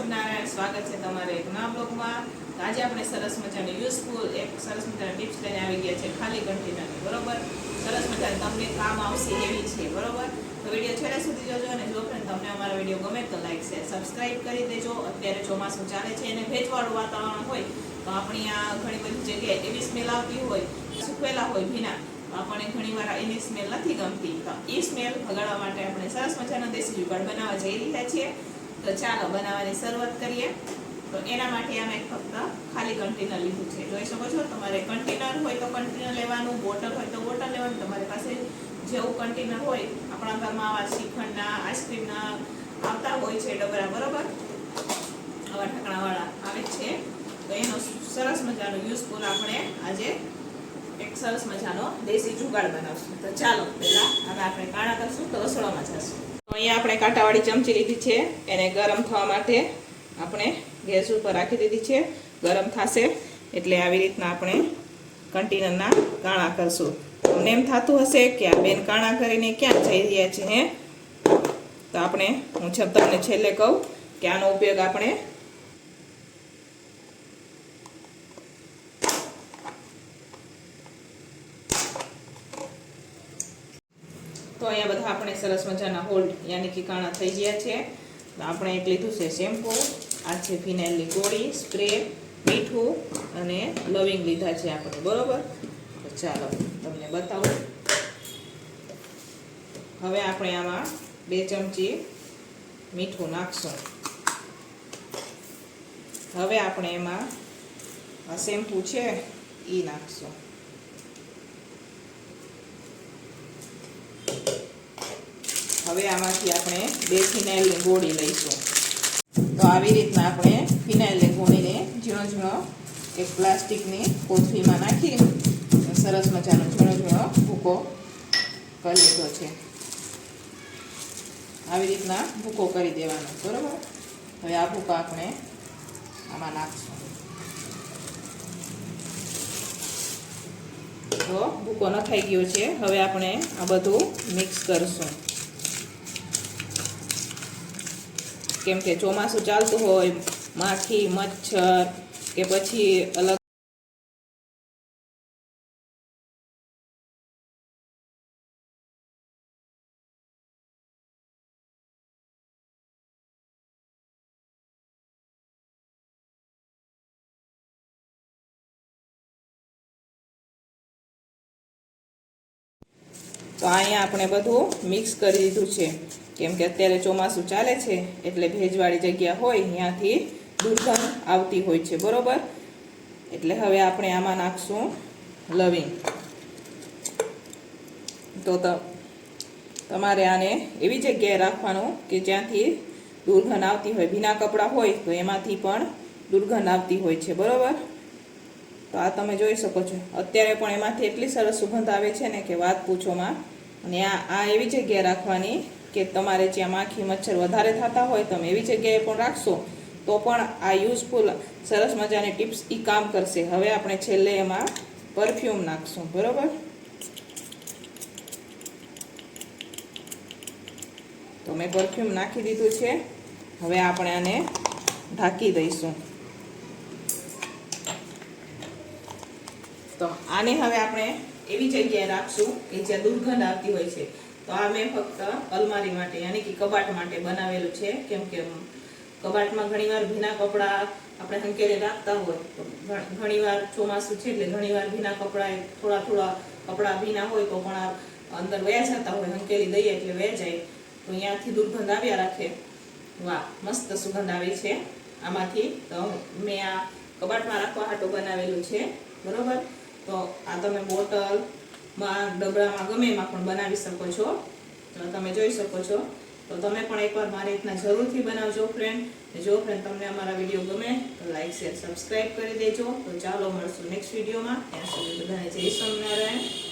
સ્વપ્નારાયણ સ્વાગત છે તમારે એક બ્લોગમાં. આજે આપણે સરસ મજાની યુઝફુલ એક સરસ મજાની ટિપ્સ લઈને આવી ગયા છે ખાલી ઘંટીનાની બરોબર? સરસ મજાની તમને કામ આવશે એવી છે, બરોબર? તો વીડિયો છેલ્લે સુધી જોજો અને જો ફ્રેન્ડ તમને અમારો વીડિયો ગમે તો લાઈક શેર સબસ્ક્રાઇબ કરી દેજો. અત્યારે ચોમાસું ચાલે છે અને ભેજવાળું વાતાવરણ હોય તો આપણી આ ઘણી બધી જગ્યાએ એવી સ્મેલ આવતી હોય સુકવેલા હોય ભીના આપણને ઘણીવાર એની સ્મેલ નથી ગમતી. તો એ સ્મેલ ભગાડવા માટે આપણે સરસ મજાનો દેશી જુગાડ બનાવવા જઈ રહ્યા છીએ. તો ચાલો બનાવવાની શરૂઆત કરીએ. તો એના માટે અમે ફક્ત ખાલી કન્ટેનર લીધું છે. જોઈ શકો છો? તમારે કન્ટેનર હોય તો કન્ટેનર લેવાનું બોટલ હોય તો બોટલ લેવાનું. તમારી પાસે જેવું કન્ટેનર હોય, આપણા ઘરમાં આવા શ્રીખંડના, આઈસ્ક્રીમના આવતા હોય છે ડબરા, બરોબર? આવા ઢાંકણાવાળા આવે છે. તો એનો સરસ મજાનો યુઝફુલ આપણે આજે એક સરસ મજાનો દેશી જુગાડ બનાવશું. તો ચાલો, પહેલાં હવે આપણે કાણા કરશું, તો રસોડામાં જશું. અહીંયા આપણે કાંટાવાળી ચમચી લીધી છે. એને ગરમ થવા માટે આપણે ગેસ ઉપર રાખી દીધી છે. ગરમ થશે એટલે આવી રીતના આપણે કન્ટેનરના કાણા કરશું. તમને એમ થતું હશે કે આ બેન કાણા કરીને ક્યાં જઈ રહ્યા છે, હે? તો આપણે હું તમને છેલ્લે કહું કે આનો ઉપયોગ આપણે તો અહીંયા બધા આપણે સરસ મજાના હોલ્ડ યાની કે કાણા થઈ ગયા છે. તો આપણે એક લીધું છે શેમ્પૂ, આ છે ફિનાઇલની ગોળી, સ્પ્રે, મીઠું અને લવિંગ લીધા છે આપણે, બરોબર? ચાલો, તમને બતાવું. હવે આપણે આમાં બે ચમચી મીઠું નાખશું. હવે આપણે એમાં આ શેમ્પૂ છે એ નાખશું. હવે આમાંથી આપણે બે ફિનાઇલને ગોળી લઈશું. તો આવી રીતના આપણે ફિનાઇલને ગોળીને ઝીણો ઝીણો એક પ્લાસ્ટિકની કોથળીમાં નાખી સરસ મજાનો ઝીણો ઝીણો ભૂકો કરી લીધો છે. આવી રીતના ભૂકો કરી દેવાનો, બરાબર? હવે આ ભૂકો આપણે આમાં નાખશું. તો ભૂકો નખાઈ ગયો છે. હવે આપણે આ બધું મિક્સ કરશું. કેમ કે ચોમાસું ચાલતું હોય માખી મચ્છર કે પછી અલગ તો અહીંયા આપણે બધું મિક્સ કરી દીધું છે. કેમ કે અત્યારે ચોમાસું ચાલે છે, એટલે ભેજવાળી જગ્યા હોય, ત્યાંથી દુર્ગંધ આવતી હોય છે, બરોબર? એટલે હવે આપણે આમાં નાખશું લવિંગ. તો તમારે આને એવી જગ્યાએ રાખવાનું કે જ્યાંથી દુર્ગંધ આવતી હોય. ભીના કપડાં હોય તો એમાંથી પણ દુર્ગંધ આવતી હોય છે, બરોબર? તો આ તમે જોઈ શકો છો. અત્યારે પણ એમાંથી એટલી સરસ સુગંધ આવે છે ને કે વાત પૂછોમાં. અને આ આ એવી જગ્યાએ રાખવાની કે તમારે જ્યાં માખી, મચ્છર વધારે થતા હોય તમે એવી જગ્યાએ પણ રાખશો, તો પણ આ યુઝફુલ સરસ મજાની ટિપ્સ એ કામ કરશે. હવે આપણે છેલ્લે એમાં પરફ્યુમ નાખશું. બરાબર? તો મેં પરફ્યુમ નાખી દીધું છે. હવે આપણે આને ઢાંકી દઈશું તો આને હવે આપણે એવી જગ્યાએ રાખશું કે જ્યાં દુર્ગંધ આવતી હોય છે. તો આ મેં ફક્ત અલમારી માટે, યાની કે કબાટ માટે બનાવેલું છે. કેમ કે કબાટમાં ઘણીવાર ભીના કપડાં આપણે હંકેલી રાખતા હોય, તો ઘણીવાર ચોમાસું છે એટલે ઘણીવાર ભીના કપડાં થોડા થોડા કપડાં ભીના હોય તો પણ અંદર વયા જતા હોય હંકેલી દઈએ એટલે વહી જાય. તો અહીંયાથી દુર્ગંધ આવ્યા રાખે. વાહ, મસ્ત સુગંધ આવે છે. આમાંથી તો મેં આ કબાટમાં રાખવા હાટો બનાવેલું છે. બરોબર? તો આ તમે બોટલમાં ડબડામાં ગમે એમાં પણ બનાવી શકો છો. તો તમે જોઈ શકો છો. તો તમે પણ એકવાર મારી રીતના જરૂરથી બનાવજો ફ્રેન્ડ જો ફ્રેન્ડ તમને અમારા વીડિયો ગમે, તો લાઈક શેર સબસ્ક્રાઈબ કરી દેજો. તો ચાલો મળશું નેક્સ્ટ વિડીયોમાં ત્યાં સુધી બધાને જય સ્વામિનારાયણ.